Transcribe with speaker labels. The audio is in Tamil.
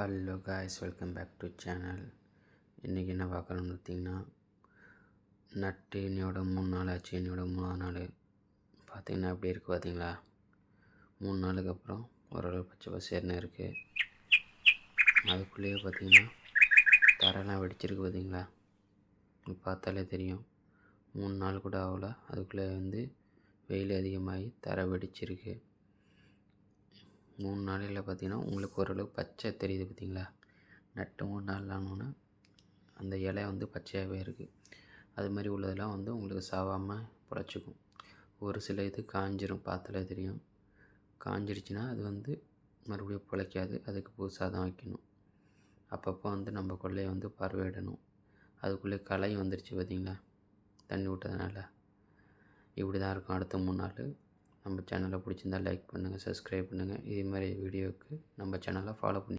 Speaker 1: Hello guys welcome back to channel இன்றைக்கி என்ன பார்க்குறோன்னு பார்த்தீங்கன்னா நட்டு என்னையோட மூணு நாள் ஆச்சு என்னையோட மூணாவது நாள். பார்த்தீங்கன்னா அப்படி இருக்குது பார்த்தீங்களா? மூணு நாளுக்கு அப்புறம் ஓரளவு பச்சை பசேர்னு இருக்குது அதுக்குள்ளேயே பார்த்தீங்கன்னா தரெல்லாம் வெடிச்சிருக்கு பார்த்தீங்களா? பார்த்தாலே தெரியும். மூணு நாள் கூட ஆகல. அதுக்குள்ளே வந்து வெயில் அதிகமாகி தரை வெடிச்சிருக்கு. மூணு நாளையில் பார்த்தீங்கன்னா உங்களுக்கு ஓரளவு பச்சை தெரியுது பார்த்தீங்களா? நட்டு மூணு நாள் ஆனோன்னா அந்த இலை வந்து பச்சையாகவே இருக்குது அது மாதிரி உள்ளதெல்லாம் வந்து உங்களுக்கு சாவாமல் பிழைச்சிக்கும் ஒரு சில இது காஞ்சிரும் பார்த்தாலே தெரியும். காஞ்சிருச்சுன்னா அது வந்து மறுபடியும் பிழைக்காது. அதுக்கு புதுசாக தான் வைக்கணும். அப்பப்போ வந்து நம்ம கொள்ளையை வந்து பார்வையிடணும் அதுக்குள்ளே களை வந்துருச்சு பார்த்தீங்களா? தண்ணி விட்டதுனால. இப்படி தான் இருக்கும் அடுத்த மூணு நாள். நம்ம சேனலை பிடிச்சிருந்தா லைக் பண்ணுங்கள் சப்ஸ்கிரைப் பண்ணுங்கள் இதே மாதிரி வீடியோவுக்கு நம்ம சேனலை ஃபாலோ பண்ணி